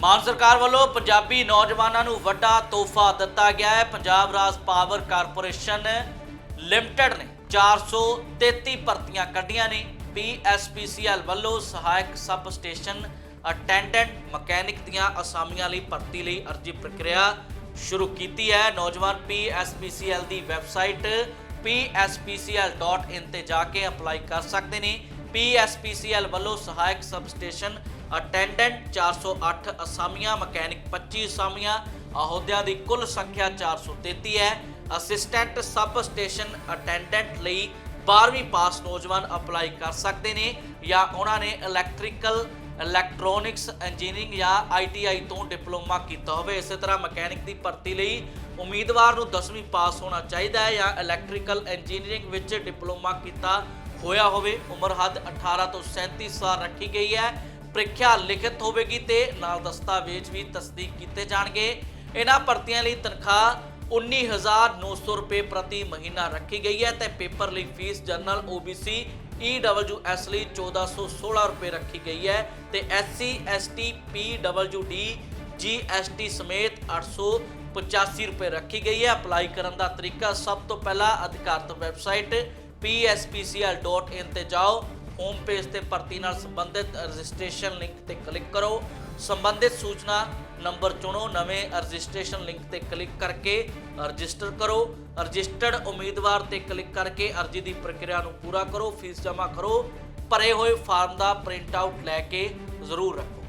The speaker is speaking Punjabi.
ਮਾਨ ਸਰਕਾਰ ਵੱਲੋਂ ਪੰਜਾਬੀ ਨੌਜਵਾਨਾਂ ਨੂੰ ਵੱਡਾ ਤੋਹਫਾ ਦਿੱਤਾ ਗਿਆ ਹੈ। ਪੰਜਾਬ ਰਾਜ ਪਾਵਰ ਕਾਰਪੋਰੇਸ਼ਨ ਲਿਮਟਿਡ ਨੇ 433 ਭਰਤੀਆਂ ਕੱਢੀਆਂ ਨੇ। ਪੀਐਸਪੀਸੀਐਲ ਵੱਲੋਂ ਸਹਾਇਕ ਸਬ ਸਟੇਸ਼ਨ ਅਟੈਂਡੈਂਟ ਮਕੈਨਿਕ ਦੀਆਂ ਅਸਾਮੀਆਂ ਲਈ ਭਰਤੀ ਲਈ ਅਰਜ਼ੀ ਪ੍ਰਕਿਰਿਆ ਸ਼ੁਰੂ ਕੀਤੀ ਹੈ। ਨੌਜਵਾਨ ਪੀਐਸਪੀਸੀਐਲ ਦੀ ਵੈਬਸਾਈਟ pspcl.in ਤੇ ਜਾ ਕੇ ਅਪਲਾਈ ਕਰ ਸਕਦੇ ਨੇ। ਪੀਐਸਪੀਸੀਐਲ ਵੱਲੋਂ ਸਹਾਇਕ ਸਬ ਸਟੇਸ਼ਨ ਅਟੈਂਡੈਂਟ 408 ਅਸਾਮੀਆਂ, ਮਕੈਨਿਕ 25 ਅਸਾਮੀਆਂ, ਅਹੁਦਿਆਂ ਦੀ ਕੁੱਲ ਸੰਖਿਆ 433 ਹੈ। ਅਸਿਸਟੈਂਟ ਸਬ ਸਟੇਸ਼ਨ ਅਟੈਂਡੈਂਟ ਲਈ 12ਵੀਂ ਪਾਸ ਨੌਜਵਾਨ ਅਪਲਾਈ ਕਰ ਸਕਦੇ ਨੇ ਜਾਂ ਉਹਨਾਂ ਨੇ ਇਲੈਕਟ੍ਰੀਕਲ ਇਲੈਕਟ੍ਰੋਨਿਕਸ ਇੰਜੀਨੀਅਰਿੰਗ ਜਾਂ ਆਈਟੀਆਈ ਤੋਂ ਡਿਪਲੋਮਾ ਕੀਤਾ ਹੋਵੇ। ਇਸੇ ਤਰ੍ਹਾਂ ਮਕੈਨਿਕ ਦੀ ਭਰਤੀ ਲਈ ਉਮੀਦਵਾਰ ਨੂੰ 10ਵੀਂ ਪਾਸ ਹੋਣਾ ਚਾਹੀਦਾ ਹੈ ਜਾਂ ਇਲੈਕਟ੍ਰੀਕਲ ਇੰਜੀਨੀਅਰਿੰਗ ਵਿੱਚ ਡਿਪਲੋਮਾ ਕੀਤਾ ਹੋਇਆ ਹੋਵੇ। ਉਮਰ ਹੱਦ 18 ਤੋਂ 37 ਸਾਲ ਰੱਖੀ ਗਈ ਹੈ। ਪ੍ਰੀਖਿਆ ਲਿਖਿਤ ਹੋਵੇਗੀ ਤੇ ਨਾਲ ਦਸਤਾਵੇਜ਼ ਵੀ ਤਸਦੀਕ ਕੀਤੇ ਜਾਣਗੇ। ਇਹਨਾਂ ਭਰਤੀਆਂ ਲਈ ਤਨਖਾਹ 19900 ਰੁਪਏ ਪ੍ਰਤੀ ਮਹੀਨਾ ਰੱਖੀ ਗਈ ਹੈ ਤੇ ਪੇਪਰ ਲਈ ਫੀਸ ਜਨਰਲ OBC EWS ਲਈ 1416 ਰੁਪਏ ਰੱਖੀ ਗਈ ਹੈ ਤੇ SC ST PWD GST ਸਮੇਤ 885 ਰੁਪਏ ਰੱਖੀ ਗਈ ਹੈ। ਅਪਲਾਈ ਕਰਨ ਦਾ ਤਰੀਕਾ ਸਭ ਤੋਂ ਪਹਿਲਾਂ ਅਧਿਕਾਰਤ ਵੈਬਸਾਈਟ pspcl.in ਤੇ ਜਾਓ। ਹੋਮ ਪੇਜ ਤੇ ਭਰਤੀ ਨਾਲ ਸੰਬੰਧਿਤ ਰਜਿਸਟ੍ਰੇਸ਼ਨ ਲਿੰਕ ਤੇ ਕਲਿੱਕ ਕਰੋ। ਸੰਬੰਧਿਤ ਸੂਚਨਾ ਨੰਬਰ ਚੁਣੋ, ਨਵੇਂ ਰਜਿਸਟ੍ਰੇਸ਼ਨ ਲਿੰਕ ਤੇ ਕਲਿੱਕ ਕਰਕੇ ਰਜਿਸਟਰ ਕਰੋ। ਰਜਿਸਟਰਡ ਉਮੀਦਵਾਰ ਤੇ ਕਲਿੱਕ ਕਰਕੇ ਅਰਜ਼ੀ ਦੀ ਪ੍ਰਕਿਰਿਆ ਨੂੰ ਪੂਰਾ ਕਰੋ, ਫੀਸ ਜਮ੍ਹਾਂ ਕਰੋ। ਭਰੇ ਹੋਏ ਫਾਰਮ ਦਾ ਪ੍ਰਿੰਟ ਆਊਟ ਲੈ ਕੇ ਜ਼ਰੂਰ ਰੱਖੋ।